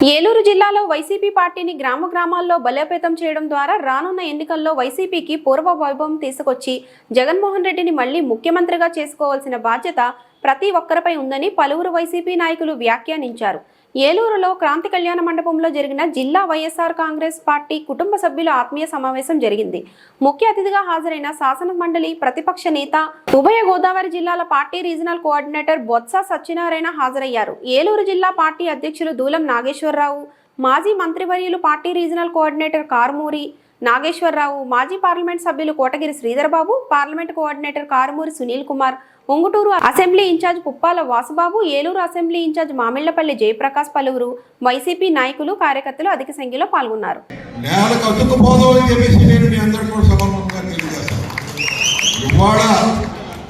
ఏలూరు జిల్లాలో వైసీపీ పార్టీని గ్రామ గ్రామాల్లో బలోపేతం చేయడం ద్వారా రానున్న ఎన్నికల్లో వైసీపీకి పూర్వ వైభవం తీసుకొచ్చి జగన్మోహన్ రెడ్డిని మళ్ళీ ముఖ్యమంత్రిగా చేసుకోవాల్సిన బాధ్యత ప్రతి ఒక్కరిపై ఉందని పలువురు వైసీపీ నాయకులు వ్యాఖ్యానించారు. ఏలూరులో క్రాంతి కళ్యాణ మండపంలో జరిగిన జిల్లా వైఎస్ఆర్ కాంగ్రెస్ పార్టీ కుటుంబ సభ్యుల ఆత్మీయ సమావేశం జరిగింది. ముఖ్య అతిథిగా హాజరైన శాసన మండలి ప్రతిపక్ష నేత ఉభయ గోదావరి జిల్లాల party regional coordinator Botsa Satyanarayana హాజరయ్యారు. ఏలూరు జిల్లా పార్టీ అధ్యక్షులు దూలం నాగేశ్వరరావు మాజీ మంత్రివర్యులు party regional coordinator Karumuri Nageswararao మాజీ పార్లమెంట్ సభ్యులు Kotagiri Sridharbabu parliament coordinator Karumuri Sunil Kumar Unguturu assembly incharge Puppala Vasubabu Eluru assembly incharge Mamillapalli Jayaprakash పలువురు వైసీపీ నాయకులు కార్యకర్తలు అధిక సంఖ్యలో పాల్గొన్నారు.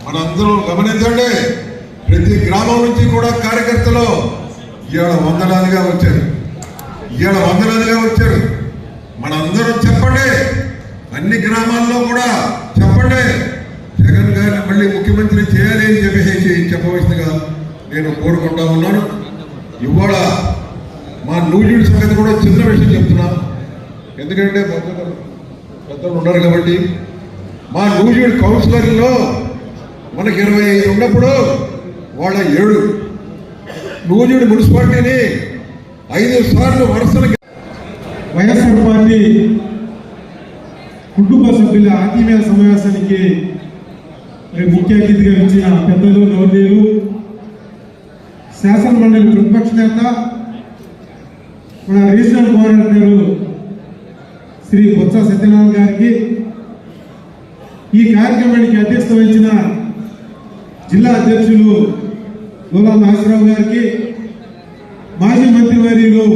మనందరం గమనించండి ప్రతి గ్రామం నుంచి కూడా కార్యకర్తలు ఇవాళ వందలాదిగా వచ్చారు. ఇవాళ వందలాదిగా వచ్చారు. మనందరం చెప్పండి. అన్ని గ్రామాల్లో కూడా చెప్పండి. జగన్ గారిని మళ్ళీ ముఖ్యమంత్రి చేయాలి అని చెప్పేసి చెప్పవలసిందిగా నేను కోరుకుంటా ఉన్నాను. ఇవాళ మా నూజిడి సంగతి కూడా చిన్న విషయం చెప్తున్నా. ఎందుకంటే పెద్దలు పెద్దలు ఉన్నారు కాబట్టి. మా నూజిడి కౌన్సిలర్లో మనకి ఇరవై ఐదు ఉన్నప్పుడు వాళ్ళ ఏడు. నూజిడి మున్సిపాలిటీని ఐదు సార్లు వరుసలు వైఎస్ఆర్ మంది కుటుంబ సభ్యుల ఆత్మీయ సమావేశానికి ముఖ్య అతిథిగా ఇచ్చిన పెద్దలు గౌరవీయులు శాసనమండలి ప్రతిపక్ష నేత మన రీజనల్ కోఆర్డినేటర్ శ్రీ బొత్స సత్యనారాయణ గారికి ఈ కార్యక్రమానికి అధ్యక్షత వహించిన జిల్లా అధ్యక్షులు గోలా నాగేశ్వరరావు గారికి మాజీ మంత్రివర్యులు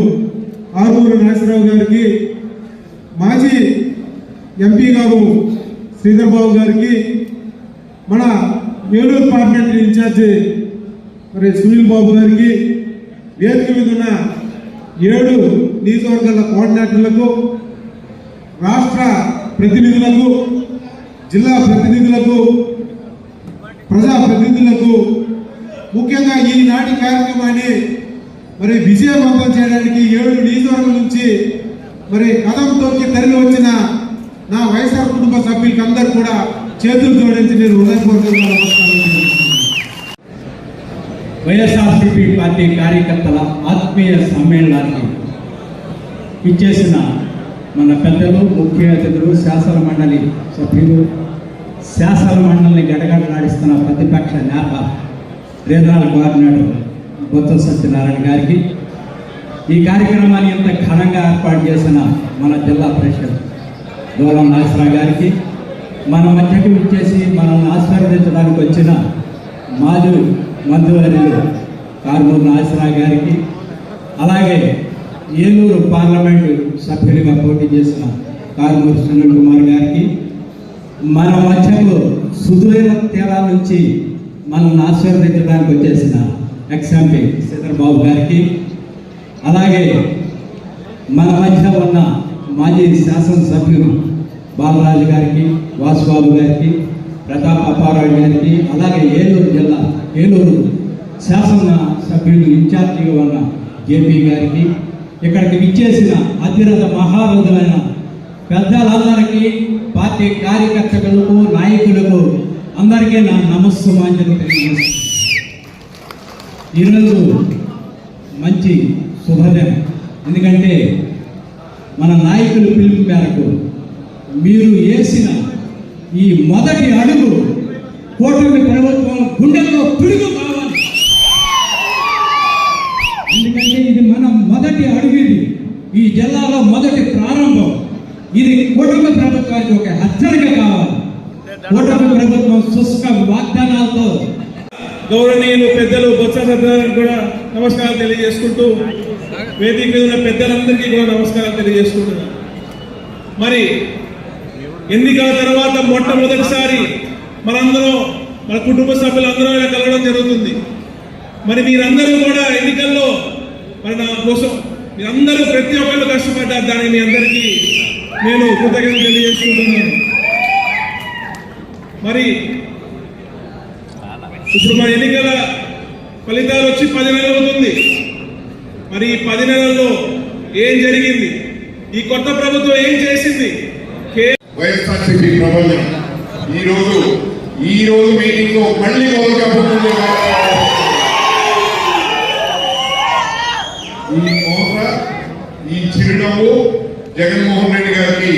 ఆరూరు నాగేశ్వరరావు గారికి మాజీ ఎంపీ గారు శ్రీధర్ బాబు గారికి మన ఏలూరు పార్లమెంటరీ ఇన్ఛార్జి మరి సునీల్ బాబు గారికి వేదిక మీద ఉన్న ఏడు నియోజకవర్గాల కోఆర్డినేటర్లకు రాష్ట్ర ప్రతినిధులకు జిల్లా ప్రతినిధులకు ప్రజా ప్రతినిధులకు ముఖ్యంగా ఈనాటి కార్యక్రమాన్ని మరి విజయవంతం చేయడానికి ఏడు నియోజకవర్గం నుంచి మరి కథం తొక్కి తరలి వచ్చిన నా వైఎస్ఆర్ కుటుంబ సభ్యులకి అందరు కూడా చేతులు జోడించి నేను హృదయపూర్వకంగా పార్టీ కార్యకర్తల ఆత్మీయ సమ్మేళనానికి ఇచ్చేసిన మన పెద్దలు ముఖ్య అతిథులు శాసన మండలి సభ్యులు శాసన మండలిని గడగడలాడిస్తున్న ప్రతిపక్ష నేత రీజనల్ కోఆర్డినేటర్ బొత్స సత్యనారాయణ గారికి ఈ కార్యక్రమాన్ని ఎంత ఘనంగా ఏర్పాటు చేసిన మన జిల్లా పరిషత్ గౌరవ నాగేశ్వరరావు గారికి మన మధ్యకి ఇచ్చేసి మనల్ని ఆశీర్వదించడానికి వచ్చిన మాజీ మంత్రివర్యులు కార్మూరు నాగేశ్వరరావు గారికి అలాగే ఏలూరు పార్లమెంటు సభ్యుడిగా పోటీ చేసిన కార్మూరు సునీల్ కుమార్ గారికి మన మధ్యకు సుదూర తీరాల నుంచి మనల్ని ఆశీర్వదించడానికి వచ్చేసిన ఎక్స్ఎంపీ చంద్రబాబు గారికి అలాగే మన మధ్య ఉన్న మాజీ శాసనసభ్యులు బాలరాజు గారికి వాసుబాబు గారికి ప్రతాప్ అప్పారావు గారికి అలాగే ఏలూరు జిల్లా ఏలూరు శాసన సభ్యులు ఇన్ఛార్జిగా ఉన్న జేపీ గారికి ఇక్కడికి విచ్చేసిన అతిరథ మహారథులైన పెద్దలందరికీ పార్టీ కార్యకర్తలకు నాయకులకు అందరికీ నా నమస్సుమాంజలు తెలియజేస్తున్నాను. ఈరోజు మంచి శుభదినం ఎందుకంటే మన నాయకుల పిలుపు మేరకు మీరు వేసిన ఈ మొదటి అడుగు కూటమి ప్రభుత్వం గుండెల్లో పిడుగు కావాలి. ఎందుకంటే ఇది మన మొదటి అడుగు ఇది. ఈ జిల్లాలో మొదటి ప్రారంభం. ఇది కూటమి ప్రభుత్వానికి ఒక హెచ్చరిక కావాలి. కూటమి ప్రభుత్వం శుష్క వాగ్దానాలతో గౌరవనీయులు పెద్దలు బొత్స కూడా నమస్కారం తెలియజేసుకుంటూ వేదిక మీద ఉన్న పెద్దలందరికీ కూడా నమస్కారం తెలియజేసుకుంటున్నాను. మరి ఎన్నికల తర్వాత మొట్టమొదటిసారి మనందరం మన కుటుంబ సభ్యులందరం ఇలా కలవడం జరుగుతుంది. మరి మీరందరూ కూడా ఎన్నికల్లో మరి నా కోసం మీరందరూ ప్రతి ఒక్కళ్ళు కష్టపడ్డారు. దానికి మీ అందరికీ నేను కృతజ్ఞత తెలియజేసుకుంటున్నాను. మరి ఇప్పుడు మన ఎన్నికల ఫలితాలు వచ్చి పది నెలలు అవుతుంది. మరి ఈ పది నెలల్లో ఏం జరిగింది? ఈ కొత్త ప్రభుత్వం ఏం చేసింది? కే- వైఎస్ఆర్సీపీ ప్రబోధన ఈ రోజు ఈ రోజు మీటింగ్లో మళ్ళీ మొదలు ఈ మోహ ఈ చిరునవ్వు జగన్మోహన్ రెడ్డి గారికి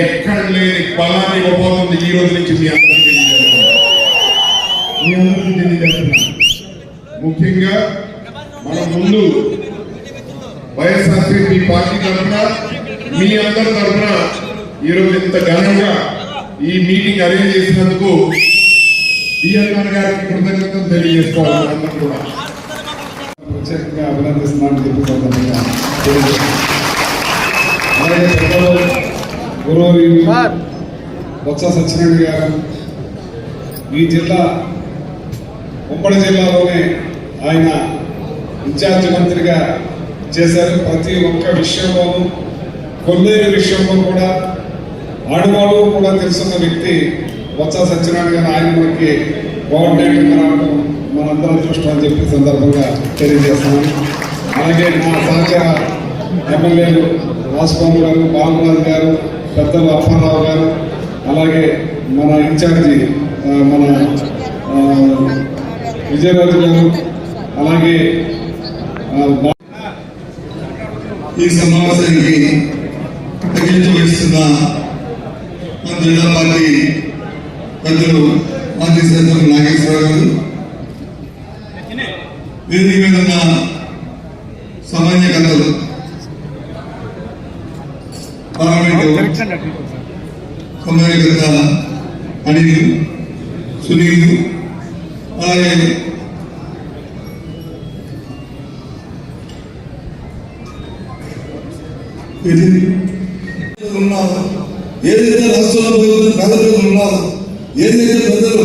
ఎక్కడ లేని బలాన్ని ఇవ్వబోతుంది ఈ రోజు నుంచి మీ అందరికీ మీ అందరికీ తెలియజేస్తున్నాను. ముఖ్యంగా మన ముందు పార్టీ తరఫున మీ అందరి తరఫున ఈరోజు ఇంత ఘనంగా ఈ మీటింగ్ అరేంజ్ చేసినందుకు డిఎన్ఆర్ గారికి కృతజ్ఞతలు తెలియజేసుకోవాలి అందరూ కూడా. ప్రత్యేకంగా అభినందిస్తున్నాను చెప్పి గురువు బొత్స సత్యనారాయణ గారు ఈ జిల్లా ఉమ్మడి జిల్లాలోనే ఆయన ఇన్ఛార్జ్ మంత్రిగా చేశారు. ప్రతి ఒక్క విషయంలోనూ కొల్లేరు విషయంలో కూడా ఆడవాళ్ళు కూడా తెలుసున్న వ్యక్తి వత్స సత్యనారాయణ గారు ఆయన మనకి కోఆర్డినేటర్ రావడం మనందరం అదృష్టం అని చెప్పి సందర్భంగా తెలియజేస్తున్నాను. అలాగే మా సహచర ఎమ్మెల్యేలు రాజస్వామి గారు బాలరాజు గారు పెద్దలు అప్పారావు గారు అలాగే మన ఇన్ఛార్జి మన విజయరాజు గారు అలాగే ఈ సమావేశానికి తగిలించి వహిస్తున్న మన జిల్లా పార్టీ పెద్దలు మాజీ శాసన నాగేశ్వరరావు గారు. వేదిక మీద ఉన్న సామాన్య కథలు పార్లమెంటు సమన్వయకర్త అనిల్ సునీల్ అలాగే ఇది ఉన్నారు ఏదైతే రాష్ట్రంలో పేద ప్రజలు ఏదైతే ప్రజలు